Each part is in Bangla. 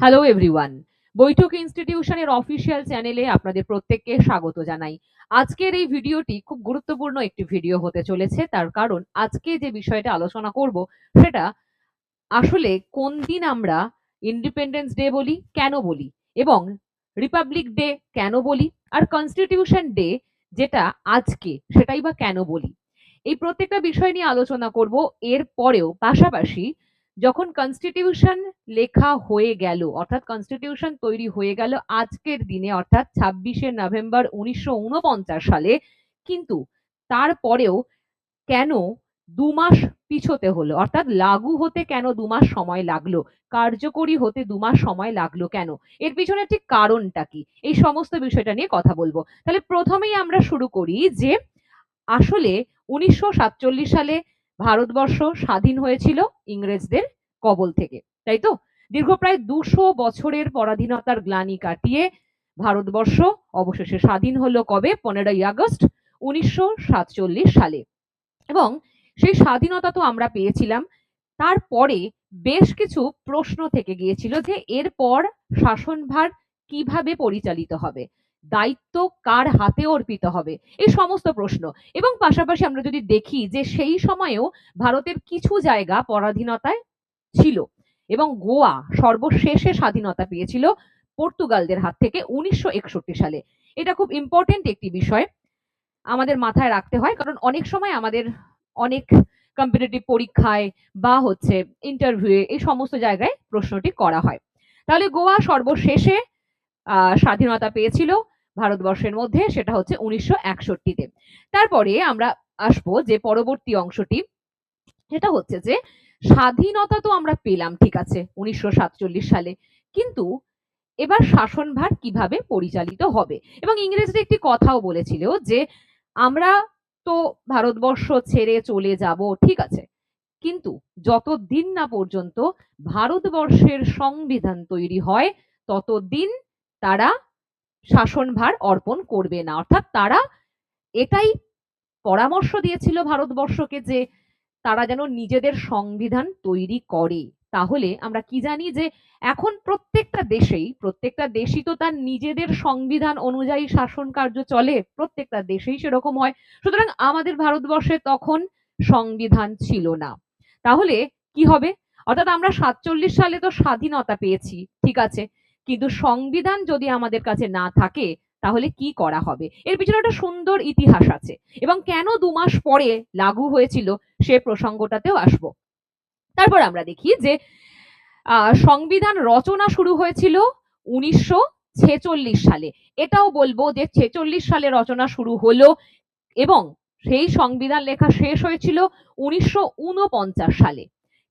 হ্যালো এভরিওয়ান বৈঠক ইনস্টিটিউশনের অফিসিয়াল চ্যানেলে আপনাদের প্রত্যেককে স্বাগত জানাই। আজকের এই ভিডিওটি খুব গুরুত্বপূর্ণ একটি ভিডিও হতে চলেছে। তার কারণ, আজকে যে বিষয়টা আলোচনা করব, সেটা আসলে কোন দিন আমরা ইন্ডিপেন্ডেন্স ডে বলি, কেন বলি, এবং রিপাবলিক ডে কেন বলি, আর কনস্টিটিউশন ডে যেটা আজকে, সেটাই বা কেন বলি। এই প্রত্যেকটা বিষয় নিয়ে আলোচনা করব। এর পরেও পাশাপাশি যখন কনস্টিটিউশন লেখা হয়ে গেল, অর্থাৎ কনস্টিটিউশন তৈরি হয়ে গেল আজকের দিনে, অর্থাৎ ছাব্বিশে নভেম্বর উনিশশো উনপঞ্চাশ সালে, কিন্তু তারপরেও কেন দু মাস পিছোতে হলো? অর্থাৎ লাগু হতে কেন দু মাস সময় লাগল? কার্যকরী হতে দু মাস সময় লাগল কেন? এর পিছনে ঠিক কারণটা কি? এই সমস্ত বিষয়টা নিয়ে কথা বলব। তাহলে প্রথমেই আমরা শুরু করি যে আসলে উনিশশো সাতচল্লিশ সালে ভারতবর্ষ স্বাধীন হয়েছিল ইংরেজদের কবল থেকে, তাই তো? দীর্ঘ প্রায় দুশো বছরের পরাধীনতার গ্লানি কাটিয়ে ভারতবর্ষ অবশেষে স্বাধীন হলো কবে? পনেরোই আগস্ট উনিশশো সাতচল্লিশ সালে। এবং সেই স্বাধীনতা তো আমরা পেয়েছিলাম। তারপরে বেশ কিছু প্রশ্ন থেকে গিয়েছিল যে এরপর শাসনভার কীভাবে পরিচালিত হবে? দায়িত্ব কার হাতে অর্পিত হবে? এই সমস্ত প্রশ্ন। এবং পাশাপাশি আমরা যদি দেখি যে সেই সময়েও ভারতের কিছু জায়গা পরাধীনতায় ছিল এবং গোয়া সর্বশেষে স্বাধীনতা পেয়েছিল পর্তুগালদের হাত থেকে উনিশশো একষট্টি সালে। এটা খুব ইম্পর্টেন্ট একটি বিষয় আমাদের মাথায় রাখতে হয়, কারণ অনেক সময় আমাদের অনেক কম্পিটিটিভ পরীক্ষায় বা হচ্ছে ইন্টারভিউয়ে এই সমস্ত জায়গায় প্রশ্নটি করা হয়। তাহলে গোয়া সর্বশেষে স্বাধীনতা পেয়েছিল ভারতবর্ষের মধ্যে, সেটা হচ্ছে উনিশশো একষট্টিতে। তারপরে আমরা আসব যে পরবর্তী অংশটি, সেটা হচ্ছে যে স্বাধীনতা তো আমরা পেলাম, ঠিক আছে, উনিশশো সাতচল্লিশ সালে। কিন্তু এবার শাসনভার কীভাবে পরিচালিত হবে? এবং ইংরেজরা একটি কথাও বলেছিল যে আমরা তো ভারতবর্ষ ছেড়ে চলে যাব, ঠিক আছে, কিন্তু যতদিন না পর্যন্ত ভারতবর্ষের সংবিধান তৈরি হয়, ততদিন তারা শাসনভার অর্পণ করবে না। অর্থাৎ তারা এটাই পরামর্শ দিয়েছিল ভারতবর্ষকে যে তারা যেন নিজেদের সংবিধান তৈরি করে। তাহলে আমরা কি জানি যে এখন প্রত্যেকটা দেশেই, প্রত্যেকটা দেশই তো তার নিজেদের সংবিধান অনুযায়ী শাসন কার্য চলে, প্রত্যেকটা দেশেই সেরকম হয়। সুতরাং আমাদের ভারতবর্ষে তখন সংবিধান ছিল না। তাহলে কি হবে? অর্থাৎ আমরা সাতচল্লিশ সালে তো স্বাধীনতা পেয়েছি, ঠিক আছে। কিন্তু সংবিধান যদি আমাদের কাছে না থাকে, তাহলে কি করা হবে? এর পিছনে একটা সুন্দর ইতিহাস আছে। এবং কেন দু মাস পরে লাগু হয়েছিল সে প্রসঙ্গটাতেও আসব। তারপর আমরা দেখি যে সংবিধান রচনা শুরু হয়েছিল উনিশশো ছেচল্লিশ সালে। এটাও বলব যে ছেচল্লিশ সালে রচনা শুরু হলো এবং সেই সংবিধান লেখা শেষ হয়েছিল উনিশশো ঊনপঞ্চাশ সালে।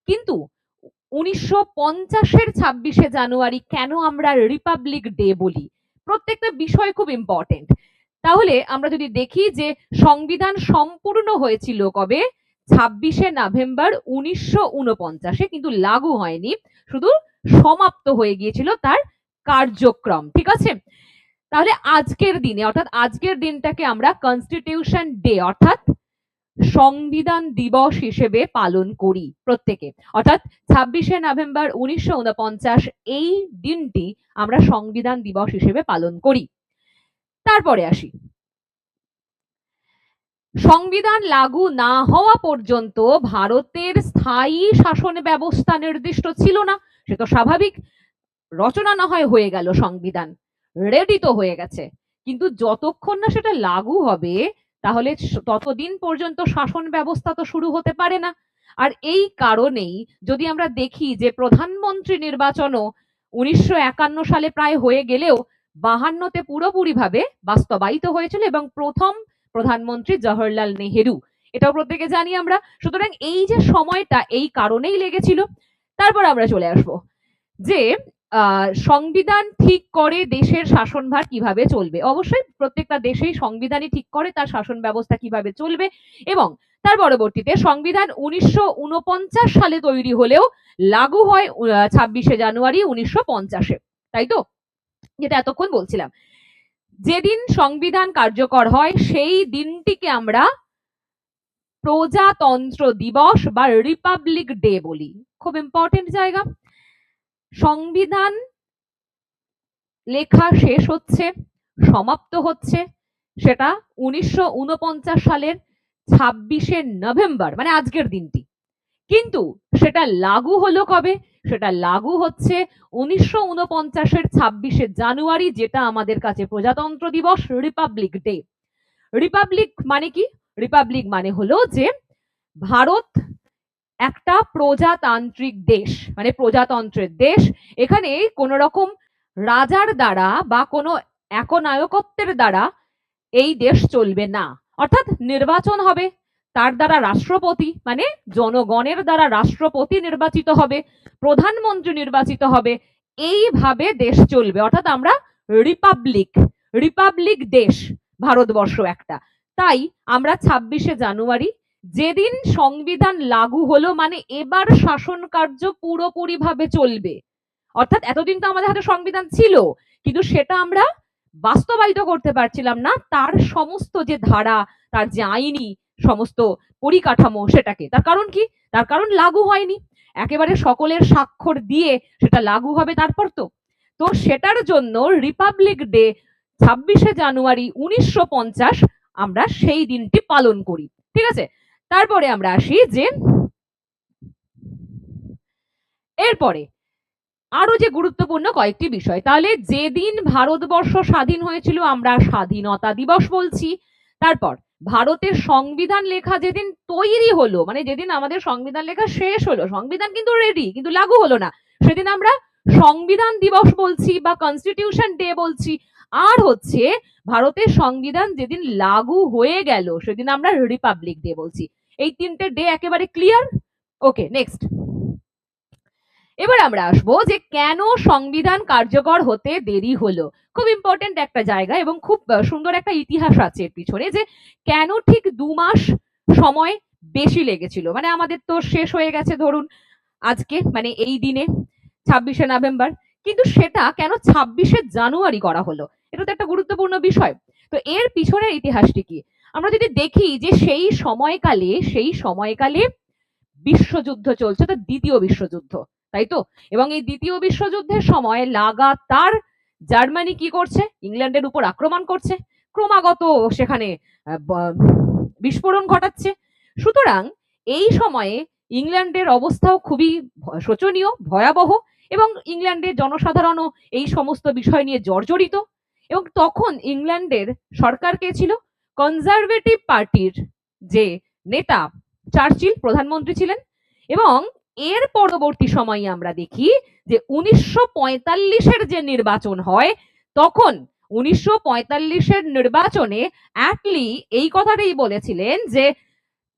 কিন্তু উনিশশো পঞ্চাশের ছাব্বিশে জানুয়ারি কেন আমরা রিপাবলিক ডে বলি? প্রত্যেকটা বিষয় খুব ইম্পর্টেন্ট তাহলে আমরা যদি দেখি যে সংবিধান সম্পূর্ণ হয়েছিল কবে? ছাব্বিশে নভেম্বর উনিশশো উনপঞ্চাশে, কিন্তু লাগু হয়নি। শুধু সমাপ্ত হয়ে গিয়েছিল তার কার্যক্রম, ঠিক আছে? তাহলে আজকের দিনে, অর্থাৎ আজকের দিনটাকে আমরা কনস্টিটিউশন ডে অর্থাৎ সংবিধান দিবস হিসেবে পালন করি প্রত্যেকে। অর্থাৎ ছাব্বিশে নভেম্বর উনিশশো উনপঞ্চাশ এই দিনটি আমরা সংবিধান দিবস হিসেবে পালন করি। তারপরে আসি। সংবিধান লাগু না হওয়া পর্যন্ত ভারতের স্থায়ী শাসন ব্যবস্থা নির্দিষ্ট ছিল না। সে তো স্বাভাবিক। রচনা না হয় হয়ে গেল সংবিধান। রেডি তো হয়ে গেছে। কিন্তু যতক্ষণ না সেটা লাগু হবে তাহলে ততদিন পর্যন্ত শাসন ব্যবস্থা তো শুরু হতে পারে না। আর এই কারণেই যদি আমরা দেখি যে প্রধানমন্ত্রী নির্বাচনও উনিশশো একান্ন সালে প্রায় হয়ে গেলেও বাহান্নতে পুরোপুরিভাবে বাস্তবায়িত হয়েছিল এবং প্রথম প্রধানমন্ত্রী জওহরলাল নেহেরু। এটাও প্রত্যেকে জানি আমরা। সুতরাং এই যে সময়টা এই কারণেই লেগেছিল। তারপর আমরা চলে আসব। যে সংবিধান ঠিক করে দেশের শাসনভার কীভাবে চলবে? অবশ্যই প্রত্যেকটা দেশেই সংবিধানই ঠিক করে, তার শাসন ব্যবস্থা কীভাবে চলবে এবং তার পরবর্তীতে সংবিধান উনিশশো উনপঞ্চাশ সালে তৈরি হলেও লাগু হয় ছাব্বিশে জানুয়ারি উনিশশো পঞ্চাশে। তাই তো? যেটা এতক্ষণ বলছিলাম। যেদিন সংবিধান কার্যকর হয়, সেই দিনটিকে আমরা প্রজাতন্ত্র দিবস বা রিপাবলিক ডে বলি। খুব ইম্পর্টেন্ট জায়গা। সংবিধান লেখা শেষ হচ্ছে, সমাপ্ত হচ্ছে, সেটা উনিশশো উনপঞ্চাশ সালের ছাব্বিশে নভেম্বর মানে আজকের দিনটি। কিন্তু সেটা লাগু হলো কবে? সেটা লাগু হচ্ছে উনিশশো উনপঞ্চাশের ছাব্বিশে জানুয়ারি, যেটা আমাদের কাছে প্রজাতন্ত্র দিবস, রিপাবলিক ডে। রিপাবলিক মানে কি? রিপাবলিক মানে হলো যে ভারত একটা প্রজাতান্ত্রিক দেশ মানে প্রজাতন্ত্রের দেশ, এখানে কোন রকম রাজার দ্বারা বা কোনো একনায়কত্বের দ্বারা এই দেশ চলবে না। অর্থাৎ নির্বাচন হবে, তার দ্বারা রাষ্ট্রপতি মানে জনগণের দ্বারা রাষ্ট্রপতি নির্বাচিত হবে, প্রধানমন্ত্রী নির্বাচিত হবে, এইভাবে দেশ চলবে। অর্থাৎ আমরা রিপাবলিক রিপাবলিক দেশ, ভারতবর্ষ একটা। তাই আমরা ছাব্বিশে জানুয়ারি যেদিন সংবিধান লাগু হলো মানে এবার শাসন কার্য পুরোপুরি ভাবে চলবে। অর্থাৎ এতদিন তো আমাদের হাতে সংবিধান ছিল, কিন্তু সেটা আমরা বাস্তবায়িত করতে পারছিলাম না। তার সমস্ত যে ধারা, তার যে আইনি সমস্ত পরিকাঠামো সেটাকে, তার কারণ কি? তার কারণ লাগু হয়নি। একেবারে সকলের স্বাক্ষর দিয়ে সেটা লাগু হবে তারপর তো। তো সেটার জন্য রিপাবলিক ডে ছাব্বিশে জানুয়ারি উনিশশো পঞ্চাশ আমরা সেই দিনটি পালন করি। ঠিক আছে? তারপরে আমরা আসি যে এরপরে আরও যে গুরুত্বপূর্ণ কয়েকটি বিষয়, তাহলে যেদিন ভারতবর্ষ স্বাধীন হয়েছিল আমরা স্বাধীনতা দিবস বলছি, তারপর ভারতের সংবিধান লেখা যেদিন তৈরি হলো মানে যেদিন আমাদের সংবিধান লেখা শেষ হলো, সংবিধান কিন্তু রেডি কিন্তু লাগু হলো না, সেদিন আমরা সংবিধান দিবস বলছি বা কনস্টিটিউশন ডে বলছি আর হচ্ছে ভারতের সংবিধান যেদিন লাগু হয়ে গেল, সেদিন আমরা রিপাবলিক ডে বলছি। এই তিনটে ডে একেবারে ক্লিয়ার? ওকে, নেক্সট। এবার আমরা আসব যে কেন সংবিধান কার্যকর হতে দেরি হলো। খুব ইম্পর্টেন্ট একটা জায়গা এবং খুব সুন্দর একটা ইতিহাস আছে এর পিছনে যে কেন ঠিক দু মাস সময় বেশি লেগেছিল? মানে আমাদের তো শেষ হয়ে গেছে ধরুন আজকে মানে এই দিনে, ছাব্বিশে নভেম্বর। কিন্তু সেটা কেন ছাব্বিশে জানুয়ারি করা হলো? এটা তো একটা গুরুত্বপূর্ণ বিষয়। তো এর পিছনের ইতিহাসটি কি? আমরা যদি দেখি যে সেই সময়কালে সেই সময়কালে বিশ্বযুদ্ধ চলছে তো দ্বিতীয় বিশ্বযুদ্ধ, তাই তো? এবং এই দ্বিতীয় বিশ্বযুদ্ধের সময় লাগাতার জার্মানি কি করছে? ইংল্যান্ডের উপর আক্রমণ করছে। ক্রমাগত সেখানে বিস্ফোরণ ঘটাচ্ছে। সুতরাং এই সময়ে ইংল্যান্ডের অবস্থাও খুবই শোচনীয়, ভয়াবহ। এবং ইংল্যান্ডের জনসাধারণও এই সমস্ত বিষয় নিয়ে জর্জরিত। এবং তখন ইংল্যান্ডের সরকার কে ছিল? কনজারভেটিভ পার্টির যে নেতা চার্চিল, প্রধানমন্ত্রী ছিলেন। এবং এর পরবর্তী সময়ে আমরা দেখি যে উনিশশো পঁয়তাল্লিশের যে নির্বাচন হয়, তখন উনিশশো পঁয়তাল্লিশের নির্বাচনে অ্যাটলি এই কথাটাই বলেছিলেন যে,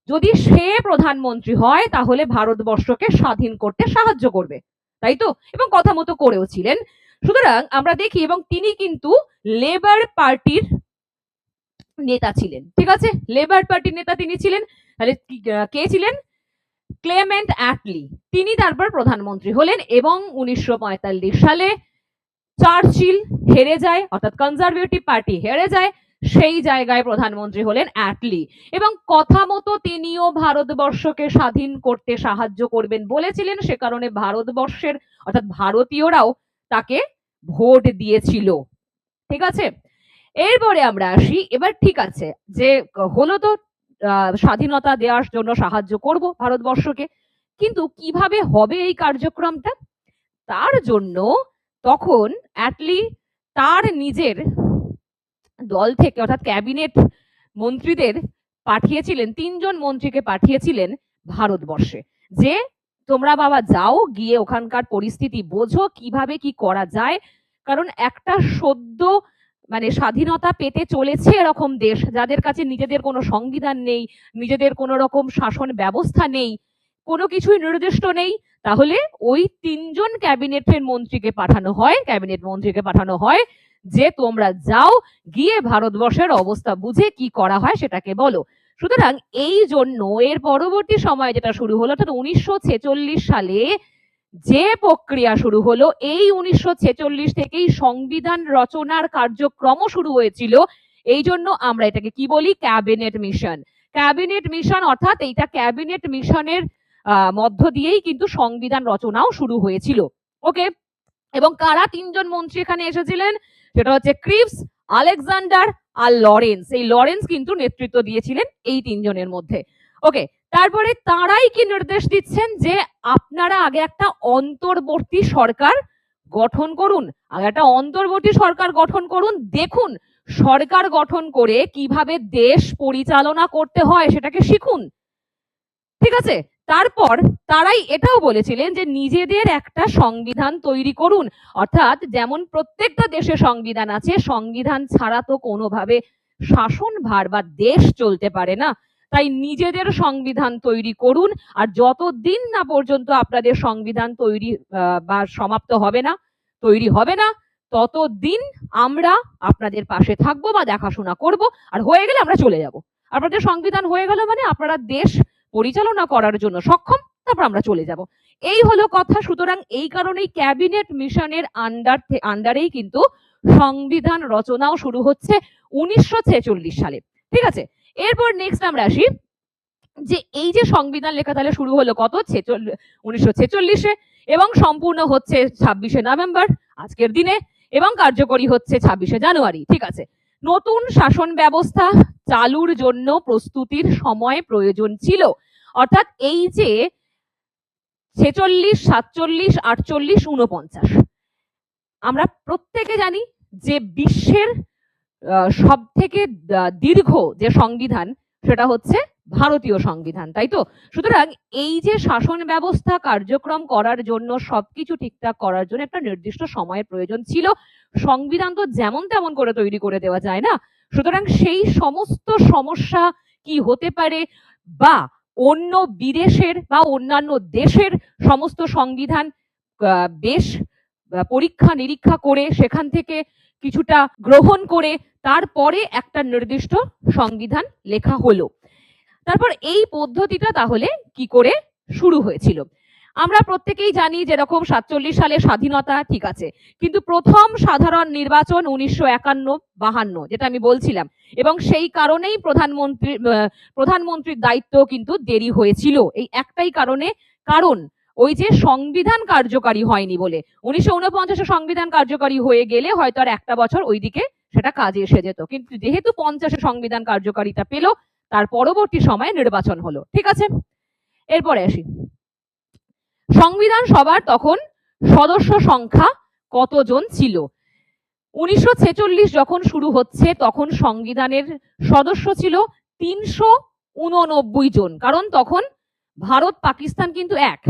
যদি সে প্রধানমন্ত্রী হয়, তাহলে ভারতবর্ষকে স্বাধীন করতে সাহায্য করবে। তাই তো এবং কথা মতো করেও ছিলেন। সুতরাং আমরা দেখি এবং তিনি কিন্তু লেবার পার্টির নেতা ছিলেন। ঠিক আছে? লেবার পার্টির নেতা তিনি ছিলেন। তাহলে কে ছিলেন? ক্লেমেন্ট অ্যাটলি তিনি তারপর প্রধানমন্ত্রী হলেন এবং উনিশশো পঁয়তাল্লিশ সালে চার্চিল হেরে যায়, অর্থাৎ কনজারভেটিভ পার্টি হেরে যায়। সেই জায়গায় প্রধানমন্ত্রী হলেন অ্যাটলি। এবং কথা মতো তিনিও ভারতবর্ষকে স্বাধীন করতে সাহায্য করবেন বলেছিলেন, সে কারণে ভারতবর্ষের, অর্থাৎ ভারতীয়রাও তাকে ভোট দিয়েছিল। ঠিক আছে? এরপরে আমরা আসি, এবার ঠিক আছে, যে হলো তো স্বাধীনতা দেওয়ার জন্য সাহায্য করব ভারতবর্ষকে, কিন্তু কীভাবে হবে এই কার্যক্রমটা? তার জন্য তখন অ্যাটলি তার নিজের দল থেকে, অর্থাৎ ক্যাবিনেট মন্ত্রীদের পাঠিয়েছিলেন, তিনজন মন্ত্রীকে পাঠিয়েছিলেন ভারতবর্ষে। যে তোমরা বাবা যাও, গিয়ে ওখানকার পরিস্থিতি বোঝো, কীভাবে কি করা যায়। কারণ একটা সদ্য মানে স্বাধীনতা পেতে চলেছে এরকম দেশ, যাদের কাছে নিজেদের কোনো সংবিধান নেই, নিজেদের কোনো রকম শাসন ব্যবস্থা নেই, কোনো কিছুই নির্দিষ্ট নেই, তাহলে ওই তিনজন ক্যাবিনেটের মন্ত্রীকে পাঠানো হয়, ক্যাবিনেট মন্ত্রীকে পাঠানো হয় যে তোমরা যাও, গিয়ে ভারতবর্ষের অবস্থা বুঝে কি করা হয় সেটাকে বলো। সুতরাং এই জন্য এর পরবর্তী সময় যেটা শুরু হলো, অর্থাৎ উনিশশো ছেচল্লিশ সালে যে প্রক্রিয়া শুরু হলো, এই উনিশশো ছেচল্লিশ থেকেই সংবিধান রচনার কার্যক্রম শুরু হয়েছিল। এই জন্য আমরা এটাকে কি বলি? Cabinet mission. ক্যাবিনেট মিশন অর্থাৎ এইটা ক্যাবিনেট মিশনের মধ্য দিয়েই কিন্তু সংবিধান রচনাও শুরু হয়েছিল। ওকে? এবং কারা তিনজন মন্ত্রী এখানে এসেছিলেন? সেটা হচ্ছে ক্রিপস আলেকজান্ডার আর লরেন্স। এই লরেন্স কিন্তু নেতৃত্ব দিয়েছিলেন এই তিনজনের মধ্যে। ওকে, তারপরে তারাই কি নির্দেশ দিচ্ছেন যে আপনারা আগে একটা অন্তর্বর্তী সরকার গঠন করুন। আগে একটা অন্তর্বর্তী সরকার গঠন করুন। দেখুন সরকার গঠন করে কীভাবে দেশ পরিচালনা করতে হয় সেটাকে শিখুন। ঠিক আছে? তারপর তারাই এটাও বলেছিলেন যে নিজেদের একটা সংবিধান তৈরি করুন। অর্থাৎ যেমন প্রত্যেকটা দেশে সংবিধান আছে, সংবিধান ছাড়া তো কোনোভাবে শাসনভার বা দেশ চলতে পারে না। তাই নিজেদের সংবিধান তৈরি করুন, আর যতদিন না পর্যন্ত আপনাদের সংবিধান তৈরি বা সমাপ্ত হবে না, তৈরি হবে না, ততদিন আমরা আপনাদের পাশে থাকব বা দেখাশোনা করব, আর হয়ে গেলে আমরা চলে যাব। আপনাদের সংবিধান হয়ে গেল মানে আপনারা দেশ পরিচালনা করার জন্য সক্ষম, তারপর আমরা চলে যাব। এই হলো কথা। সুতরাং এই কারণেই ক্যাবিনেট মিশনের আন্ডার আন্ডারেই কিন্তু সংবিধান রচনাও শুরু হচ্ছে উনিশশো ছেচল্লিশ সালে। ঠিক আছে? এরপর নেক্সট আমরা আসি যে এই যে সংবিধান লেখা তাহলে শুরু হলো কত? উনিশশো ছেচল্লিশে এবং সম্পূর্ণ হচ্ছে ছাব্বিশে নভেম্বর, আজকের দিনে, এবং কার্যকরী হচ্ছে ছাব্বিশে জানুয়ারি। ঠিক আছে? নতুন শাসন ব্যবস্থা চালুর জন্য প্রস্তুতির সময় প্রয়োজন ছিল। অর্থাৎ এই যে ছেচল্লিশ, সাতচল্লিশ, আটচল্লিশ উনপঞ্চাশ আমরা প্রত্যেকে জানি যে বিশ্বের সব থেকে দীর্ঘ যে সংবিধান, সেটা হচ্ছে ভারতীয় সংবিধান, তাই তো? সুতরাং এই যে শাসন ব্যবস্থা কার্যক্রম করার জন্য, সবকিছু ঠিকঠাক করার জন্য একটা নির্দিষ্ট সময়ের প্রয়োজন ছিল। সংবিধান তো যেমন তেমন করে তৈরি করে দেওয়া যায় না? সুতরাং সেই সমস্ত সমস্যা কি হতে পারে? বা অন্য বিদেশের বা অন্যান্য দেশের সমস্ত সংবিধান বেশ পরীক্ষা নিরীক্ষা করে সেখান থেকে কিছুটা গ্রহণ করে তারপরে একটা নির্দিষ্ট সংবিধান লেখা হলো। তারপর এই পদ্ধতিটা তাহলে কি করে শুরু হয়েছিল? আমরা প্রত্যেকেই জানি যেরকম সাতচল্লিশ সালে স্বাধীনতা ঠিক আছে, কিন্তু প্রথম সাধারণ নির্বাচন উনিশশো একান্ন বাহান্ন, যেটা আমি বলছিলাম। এবং সেই কারণেই প্রধানমন্ত্রী প্রধানমন্ত্রীর দায়িত্ব কিন্তু দেরি হয়েছিল। এই একটাই কারণে, কারণ ওই যে সংবিধান কার্যকারী হয়নি বলে, উনিশশো উনপঞ্চাশে সংবিধান কার্যকারী হয়ে গেলে হয়তো আর একটা বছর ওইদিকে সেটা কাজে এসে যেত। কিন্তু যেহেতু পঞ্চাশে সংবিধান কার্যকারিতা পেল, তার পরবর্তী সময়ে নির্বাচন হলো। ঠিক আছে? এরপরে আসি। সংবিধান সভার তখন সদস্য সংখ্যা কতজন ছিল? উনিশশো ছেচল্লিশ যখন শুরু হচ্ছে, তখন সংবিধানের সদস্য ছিল তিনশো উননব্বই জন। কারণ তখন ভারত পাকিস্তান কিন্তু এক।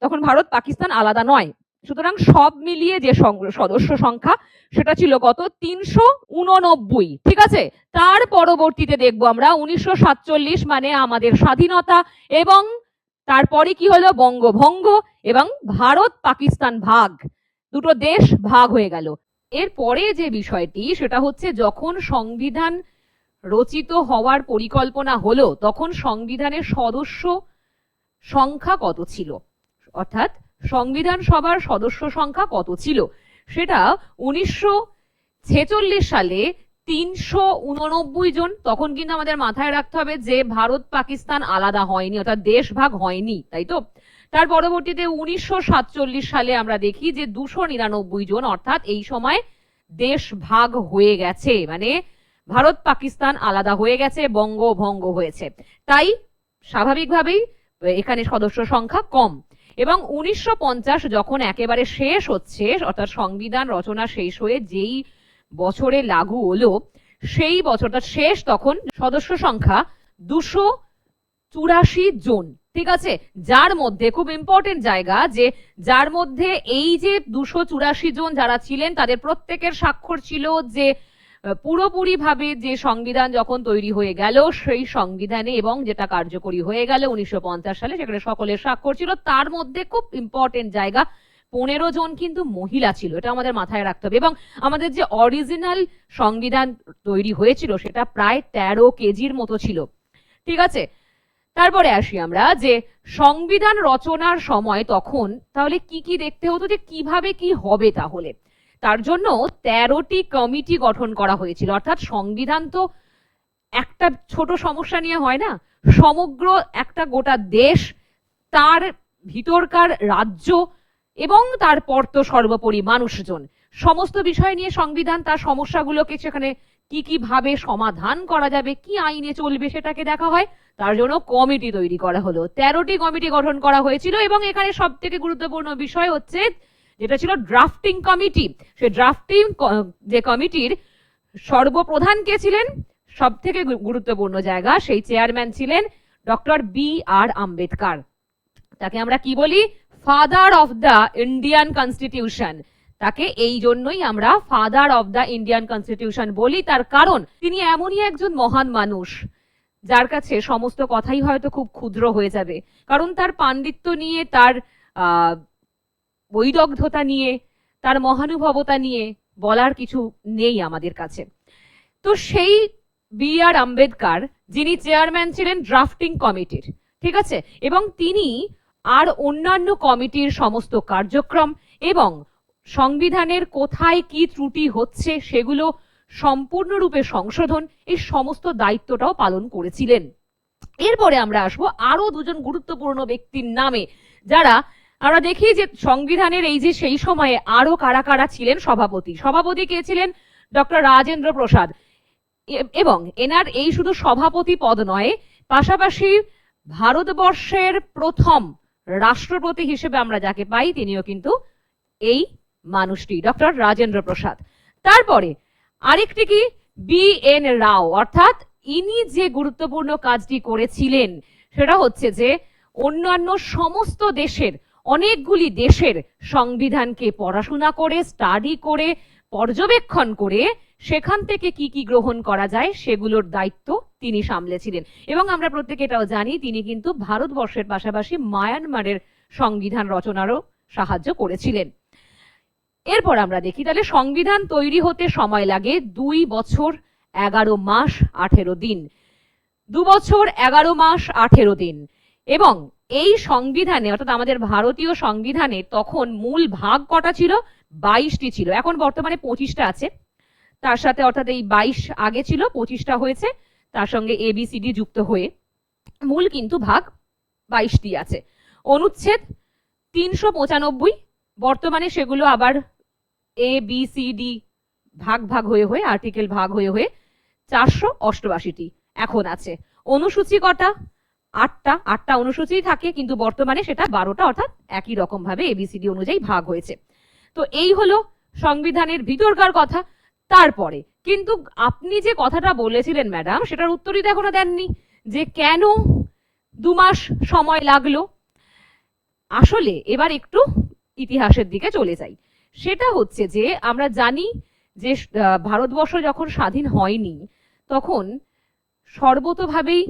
তখন ভারত পাকিস্তান আলাদা নয়। সুতরাং সব মিলিয়ে যে সদস্য সংখ্যা, সেটা ছিল কত? তিনশো উননব্বই। ঠিক আছে? তার পরবর্তীতে দেখব আমরা। উনিশশো সাতচল্লিশ মানে আমাদের স্বাধীনতা এবং তারপরে কি হলো? বঙ্গভঙ্গ এবং ভারত পাকিস্তান ভাগ। দুটো দেশ ভাগ হয়ে গেল। এরপরে যে বিষয়টি, সেটা হচ্ছে যখন সংবিধান রচিত হওয়ার পরিকল্পনা হলো, তখন সংবিধানের সদস্য সংখ্যা কত ছিল? অর্থাৎ সংবিধান সভার সদস্য সংখ্যা কত ছিল? সেটা উনিশশো ছেচল্লিশ সালে তিনশো উননব্বই জন, তখন কিন্তু আমাদের মাথায় রাখতে হবে যে ভারত পাকিস্তান আলাদা হয়নি, অর্থাৎ দেশ ভাগ হয়নি, তাই তো? তার পরবর্তীতে উনিশশো সাতচল্লিশ সালে আমরা দেখি যে দুশো নিরানব্বই জন, অর্থাৎ এই সময় দেশ ভাগ হয়ে গেছে মানে ভারত পাকিস্তান আলাদা হয়ে গেছে, বঙ্গভঙ্গ হয়েছে। তাই স্বাভাবিকভাবেই এখানে সদস্য সংখ্যা কম। এবং উনিশশো পঞ্চাশ যখন একেবারে শেষ হচ্ছে, অর্থাৎ সংবিধান রচনা শেষ হয়ে যেই বছরে লাগু হলো, সেই বছরটা শেষ তখন সদস্য সংখ্যা দুশো চুরাশি জন, ঠিক আছে? যার মধ্যে খুব ইম্পর্টেন্ট জায়গা যে যার মধ্যে এই যে দুশো চুরাশি জন যারা ছিলেন, তাদের প্রত্যেকের স্বাক্ষর ছিল যে পুরোপুরি ভাবে যে সংবিধান যখন তৈরি হয়ে গেল, সেই সংবিধানে এবং যেটা কার্যকরী হয়ে গেল উনিশশো পঞ্চাশ সালে, সেখানে সকলের স্বাক্ষর ছিল। তার মধ্যে খুব ইম্পর্টেন্ট জায়গা পনেরো জন কিন্তু মহিলা ছিল, এটা আমাদের মাথায় রাখতে হবে। এবং আমাদের যে অরিজিনাল সংবিধান তৈরি হয়েছিল, সেটা প্রায় তেরো কেজির মতো ছিল। ঠিক আছে? তারপরে আসি আমরা যে সংবিধান রচনার সময় তখন তাহলে কি কি দেখতে হতো, যে কীভাবে কি হবে তাহলে? তার জন্য তেরোটি কমিটি গঠন করা হয়েছিল। অর্থাৎ সংবিধান তো একটা ছোট সমস্যা নিয়ে হয় না, সমগ্র একটা গোটা দেশ, তার ভিতরকার রাজ্য এবং তারপর তো সর্বোপরি মানুষজন। সমস্ত বিষয় নিয়ে সংবিধান, তার সমস্যাগুলোকে সেখানে কি কি ভাবে সমাধান করা যাবে, কি আইনে চলবে সেটাকে দেখা হয়, তার জন্য কমিটি তৈরি করা হলো। তেরোটি কমিটি গঠন করা হয়েছিল এবং এখানে সব থেকে গুরুত্বপূর্ণ বিষয় হচ্ছে যেটা ছিল ড্রাফটিং কমিটি সেই ড্রাফটিং যে কমিটির সর্বপ্রধান কে ছিলেন? সব থেকে গুরুত্বপূর্ণ জায়গা সেই চেয়ারম্যান ছিলেন ডক্টর বি আর আম্বেদকার। তাকে আমরা কি বলি? Father of the Indian constitution তাকে এই জন্যই আমরা father of the Indian constitution বলি। তার কারণ, তিনি এমনই একজন মহান মানুষ, যার কাছে সমস্ত কথাই হয়তো খুব ক্ষুদ্র হয়ে যাবে। কারণ তার পাণ্ডিত্য নিয়ে, তার বৈদগ্ধতা নিয়ে, তার মহানুভবতা নিয়ে বলার কিছু নেই আমাদের কাছে। তো সেই বি আর আম্বেদকার, যিনি চেয়ারম্যান ছিলেন ড্রাফটিং কমিটির ঠিক আছে? এবং তিনি আর অন্যান্য কমিটির সমস্ত কার্যক্রম এবং সংবিধানের কোথায় কি ত্রুটি হচ্ছে সেগুলো সম্পূর্ণরূপে সংশোধন এই সমস্ত দায়িত্বটাও পালন করেছিলেন। এরপরে আমরা আসব আরও দুজন গুরুত্বপূর্ণ ব্যক্তির নামে, যারা আমরা দেখি যে সংবিধানের এই যে সেই সময়ে আরও কারা কারা ছিলেন সভাপতি। সভাপতি কে ছিলেন? ডক্টর রাজেন্দ্র প্রসাদ। এবং এনার এই শুধু সভাপতি পদ নয়, পাশাপাশি ভারতবর্ষের প্রথম রাষ্ট্রপতি হিসেবে আমরা যাকে পাই তিনিও কিন্তু এই মানুষটি, ডক্টর রাজেন্দ্র প্রসাদ। তারপরে আরেকটি কি? B N Rao. অর্থাৎ ইনি যে গুরুত্বপূর্ণ কাজটি করেছিলেন, সেটা হচ্ছে যে অন্যান্য সমস্ত দেশের, অনেকগুলি দেশের সংবিধানকে পড়াশোনা করে স্টাডি করে, পর্যবেক্ষণ করে, সেখান থেকে কি কি গ্রহণ করা যায় সেগুলোর দায়িত্ব তিনি সামলেছিলেন এবং আমরা প্রত্যেকে এটাও জানি, তিনি কিন্তু ভারতবর্ষের পাশাপাশি মায়ানমারের সংবিধান রচনারও সাহায্য করেছিলেন। এরপর আমরা দেখি, তাহলে সংবিধান তৈরি হতে সময় লাগে দুই বছর এগারো মাস আঠেরো দিন। দু বছর এগারো মাস আঠেরো দিন। এবং এই সংবিধানে, অর্থাৎ আমাদের ভারতীয় সংবিধানে তখন মূল ভাগ কটা ছিল? বাইশটি ছিল। এখন বর্তমানে পঁচিশটা আছে। তার সাথে অর্থাৎ এই বাইশ আগে ছিল, পঁচিশটা হয়েছে। তার সঙ্গে এবিসিডি যুক্ত হয়ে মূল কিন্তু ভাগ বাইশটি আছে। অনুচ্ছেদ তিনশো পঁচানব্বই, বর্তমানে সেগুলো আবার এ বি সি ডি ভাগ ভাগ হয়ে হয়ে আর্টিকেল ভাগ হয়ে হয়ে চারশো অষ্টআশিটি এখন আছে। অনুসূচি কটা আটটা আটটা অনুসূচি থাকে, কিন্তু বর্তমানে সেটা বারোটা, অর্থাৎ একই রকম ভাবে এবিসিডি অনুযায়ী ভাগ হয়েছে। তো এই হলো সংবিধানের ভিতরকার কথা। তারপরে কিন্তু আপনি যে কথাটা বলেছিলেন, ম্যাডাম, সেটার উত্তরই তো এখনও দেননি যে কেন দু মাস সময় লাগল। আসলে এবার একটু ইতিহাসের দিকে চলে যাই। সেটা হচ্ছে যে, আমরা জানি যে ভারতবর্ষ যখন স্বাধীন হয়নি, তখন সর্বতভাবেই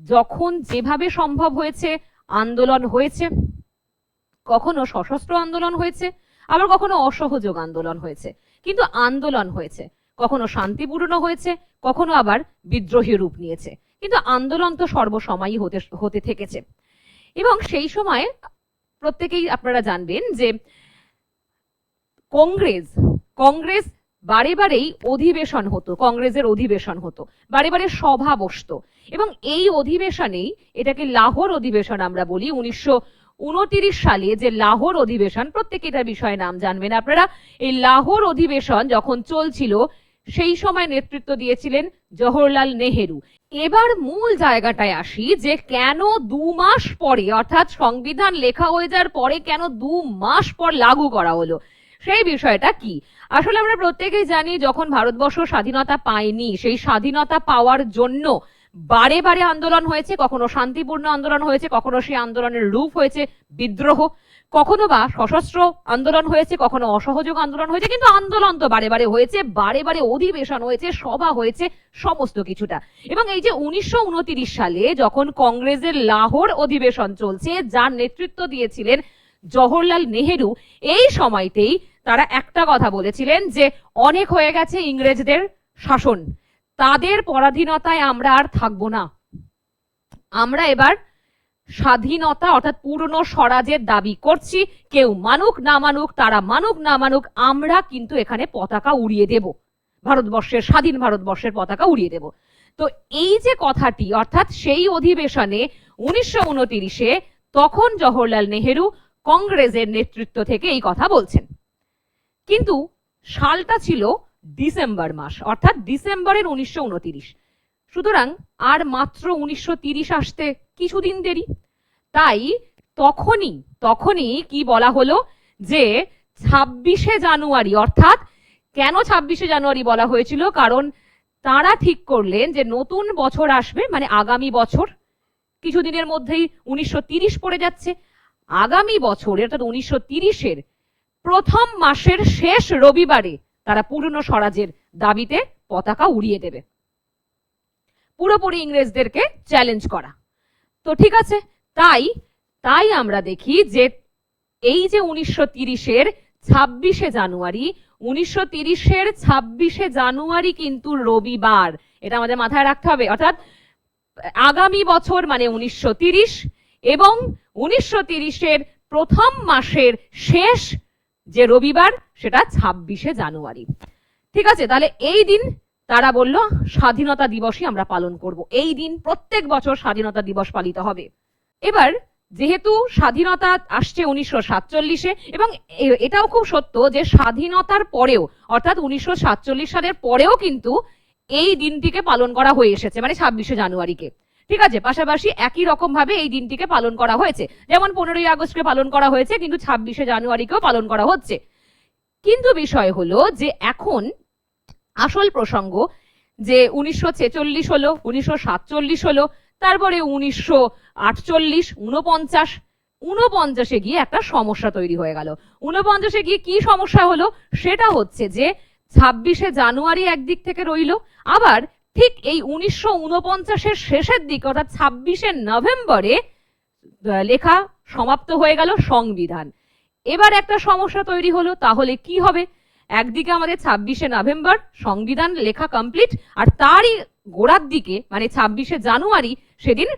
যখন যেভাবে সম্ভব হয়েছে আন্দোলন হয়েছে, কখনো সশস্ত্র আন্দোলন হয়েছে, আবার কখনো অসহযোগ আন্দোলন হয়েছে। কিন্তু আন্দোলন হয়েছে। কখনো শান্তিপূর্ণ হয়েছে, কখনো আবার বিদ্রোহী রূপ নিয়েছে। কিন্তু আন্দোলন তো সর্বসময়ই হতে হতে থেকেছে। এবং সেই সময় প্রত্যেকেই আপনারা জানবেন যে কংগ্রেস কংগ্রেস বারে বারেই অধিবেশন হতো, কংগ্রেসের অধিবেশন হতো, বারে বারে সভা বসতো। এবং এই অধিবেশনেই এটাকে লাহোর অধিবেশন আমরা বলি, উনিশশো উনতিরিশ সালে যে লাহোর অধিবেশন, প্রত্যেকে এটার বিষয়ে নাম জানবেন আপনারা। এই লাহোর অধিবেশন যখন চলছিল সেই সময় নেতৃত্ব দিয়েছিলেন জওহরলাল নেহেরু। এবার মূল জায়গাটায় আসি যে কেন দু মাস পরে, অর্থাৎ সংবিধান লেখা হয়ে যাওয়ার পরে কেন দু মাস পর লাগু করা হলো? সেই বিষয়টা কি? আসলে আমরা প্রত্যেকেই জানি যখন ভারতবর্ষ স্বাধীনতা পায়নি, সেই স্বাধীনতা পাওয়ার জন্য বারে বারে আন্দোলন হয়েছে, কখনো শান্তিপূর্ণ আন্দোলন হয়েছে, কখনো সেই আন্দোলনের রূপ হয়েছে বিদ্রোহ। কখনো বা সশস্ত্র আন্দোলন হয়েছে, কখনো অসহযোগ আন্দোলন হয়েছে, কিন্তু আন্দোলন তো বারে বারে হয়েছে, বারে বারে অধিবেশন হয়েছে, সভা হয়েছে, সমস্ত কিছুটা। এবং এই যে উনিশশো উনত্রিশ সালে যখন কংগ্রেসের লাহোর অধিবেশন চলছে, যার নেতৃত্ব দিয়েছিলেন জওহরলাল নেহেরু, এই সময়তেই তারা একটা কথা বলেছিলেন যে অনেক হয়ে গেছে ইংরেজদের শাসন। তাদের পরাধীনতায় আমরা আর থাকব না। আমরা এবার স্বাধীনতা অর্থাৎ পূর্ণ স্বরাজের দাবি করছি। কেউ মানুক না মানুক, তারা মানুক না মানুক, আমরা কিন্তু এখানে পতাকা উড়িয়ে দেব। ভারতবর্ষের, স্বাধীন ভারতবর্ষের পতাকা উড়িয়ে দেব। তো এই যে কথাটি, অর্থাৎ সেই অধিবেশনে উনিশশো উনতিরিশে তখন জওহরলাল নেহেরু কংগ্রেসের নেতৃত্ব থেকে এই কথা বলছেন। কিন্তু সালটা ছিল ডিসেম্বর মাস, অর্থাৎ ডিসেম্বরের উনিশশো উনতিরিশ। সুতরাং আর মাত্র উনিশশো আসতে কিছুদিন দেরি। তাই তখনই তখনই কি বলা হলো যে ছাব্বিশে জানুয়ারি, অর্থাৎ কেন ছাব্বিশে জানুয়ারি বলা হয়েছিল? কারণ তারা ঠিক করলেন যে নতুন বছর আসবে মানে আগামী বছর। কিছুদিনের মধ্যেই উনিশশো পড়ে যাচ্ছে। আগামী বছর, অর্থাৎ উনিশশো তিরিশের প্রথম মাসের শেষ রবিবারে তারা পুরনো স্বরাজের দাবিতে পতাকা উড়িয়ে দেবে। পুরোপুরি ইংরেজদেরকে চ্যালেঞ্জ করা। তো ঠিক আছে, তাই তাই আমরা দেখি যে এই যে উনিশশো তিরিশের ছাব্বিশে জানুয়ারি, উনিশশো তিরিশের ছাব্বিশে জানুয়ারি কিন্তু রবিবার, এটা আমাদের মাথায় রাখতে হবে। অর্থাৎ আগামী বছর মানে উনিশশো তিরিশ এবং উনিশশো তিরিশের প্রথম মাসের শেষ যে রবিবার, সেটা ছাব্বিশে জানুয়ারি। ঠিক আছে, তাহলে এই দিন তারা বলল, স্বাধীনতা দিবসই আমরা পালন করব। এই দিন প্রত্যেক বছর স্বাধীনতা দিবস পালিত হবে। এবার, যেহেতু স্বাধীনতা আসছে উনিশশো সাতচল্লিশে, এবং এটাও খুব সত্য যে স্বাধীনতার পরেও, অর্থাৎ উনিশশো সাতচল্লিশ সালের পরেও কিন্তু এই দিনটিকে পালন করা হয়ে এসেছে মানে ছাব্বিশে জানুয়ারিকে। ঠিক আছে, পাশাপাশি একই রকম ভাবে এই দিনটিকে পালন করা হয়েছে। যেমন পনেরোই আগস্টকে পালন করা হয়েছে, কিন্তু ছাব্বিশে জানুয়ারিকেও পালন করা হচ্ছে। কিন্তু বিষয় হলো যে এখন আসল প্রসঙ্গ যে উনিশশো ছেচল্লিশ হলো, উনিশশো সাতচল্লিশ হলো, তারপরে উনিশশো আটচল্লিশ উনপঞ্চাশ উনপঞ্চাশে গিয়ে একটা সমস্যা তৈরি হয়ে গেল। উনপঞ্চাশে গিয়ে কি সমস্যা হলো? সেটা হচ্ছে যে ছাব্বিশে জানুয়ারি একদিক থেকে রইল, আবার ঠিক এই উনিশশো উনপঞ্চাশের শেষের দিক, অর্থাৎ ছাব্বিশে নভেম্বরে লেখা সমাপ্ত হয়ে গেল সংবিধান। এবার একটা সমস্যা তৈরি হলো, তাহলে কি হবে? একদিকে আমাদের ছাব্বিশে নভেম্বর, সংবিধান লেখা কমপ্লিট আর তারই গোড়ার দিকে মানে ছাব্বিশে জানুয়ারি, সেদিন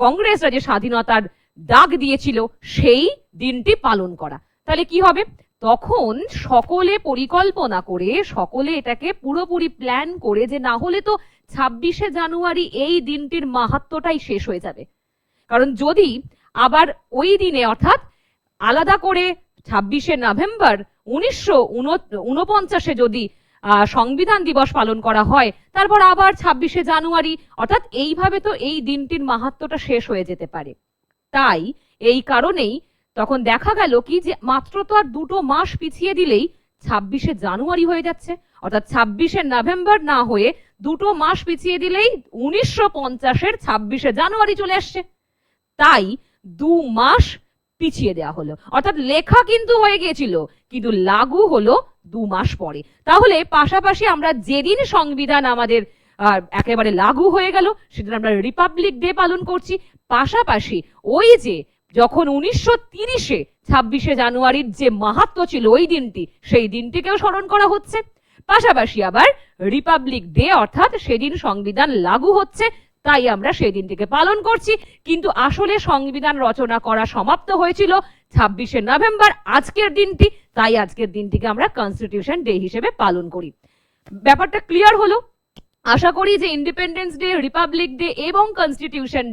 কংগ্রেসরা যে স্বাধীনতার ডাক দিয়েছিল, সেই দিনটি পালন করা। তাহলে কি হবে? তখন সকলে পরিকল্পনা করে, সকলে এটাকে পুরোপুরি প্ল্যান করে যে না হলে তো ছাব্বিশে জানুয়ারি এই দিনটির মাহাত্মটাই শেষ হয়ে যাবে। কারণ যদি আবার ওই দিনে অর্থাৎ আলাদা করে ছাব্বিশে নভেম্বর উনিশশো উনপঞ্চাশে যদি সংবিধান দিবস পালন করা হয়, তারপর আবার ছাব্বিশে জানুয়ারি, অর্থাৎ এইভাবে তো এই দিনটির মাহাত্মটা শেষ হয়ে যেতে পারে। তাই এই কারণেই তখন দেখা গেল কি যে, মাত্র তো আর দুটো মাস পিছিয়ে দিলেই ছাব্বিশে জানুয়ারি হয়ে যাচ্ছে। অর্থাৎ ছাব্বিশে নভেম্বর না হয়ে দুটো মাস পিছিয়ে দিলেই উনিশশো পঞ্চাশের ছাব্বিশে জানুয়ারি চলে আসছে। তাই দু মাস পিছিয়ে দেওয়া হলো। অর্থাৎ লেখা কিন্তু হয়ে গিয়েছিল, কিন্তু লাগু হলো দু মাস পরে। তাহলে পাশাপাশি আমরা যেদিন সংবিধান আমাদের একেবারে লাগু হয়ে গেল, সেদিন আমরা রিপাবলিক ডে পালন করছি। পাশাপাশি ওই যে যখন উনিশশো তিরিশে ছাব্বিশে জানুয়ারির যে মাহাত্ম ছিল ওই দিনটি, সেই দিনটিকেও স্মরণ করা হচ্ছে। পাশাপাশি আবার রিপাবলিক ডে অর্থাৎ সেদিন সংবিধান লাগু হচ্ছে তাই আমরা সেই দিনটিকে পালন করছি। কিন্তু আসলে সংবিধান রচনা করা সমাপ্ত হয়েছিল ছাব্বিশে নভেম্বর, আজকের দিনটি। তাই আজকের দিনটিকে আমরা কনস্টিটিউশন ডে হিসেবে পালন করি। ব্যাপারটা ক্লিয়ার হলো? আশা করি যে ইন্ডিপেন্ডেন্স ডে রিপাবলিক ডে এবং কনস্টিটিউশন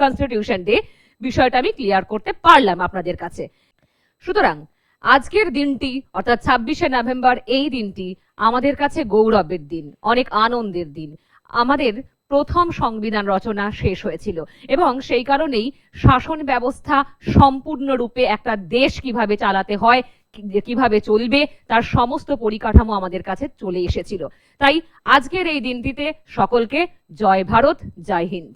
কনস্টিটিউশন ডে বিষয়টা আমি ক্লিয়ার করতে পারলাম আপনাদের কাছে। সুতরাং আজকের দিনটি, অর্থাৎ ছাব্বিশে নভেম্বর, এই দিনটি আমাদের কাছে গৌরবের দিন, অনেক আনন্দের দিন। আমাদের প্রথম সংবিধান রচনা শেষ হয়েছিল। এবং সেই কারণেই শাসন ব্যবস্থা সম্পূর্ণরূপে একটা দেশ কীভাবে চালাতে হয় কীভাবে চলবে, তার সমস্ত পরিকাঠামো আমাদের কাছে চলে এসেছিল। তাই আজকের এই দিনটিতে সকলকে জয় ভারত, জয় হিন্দ।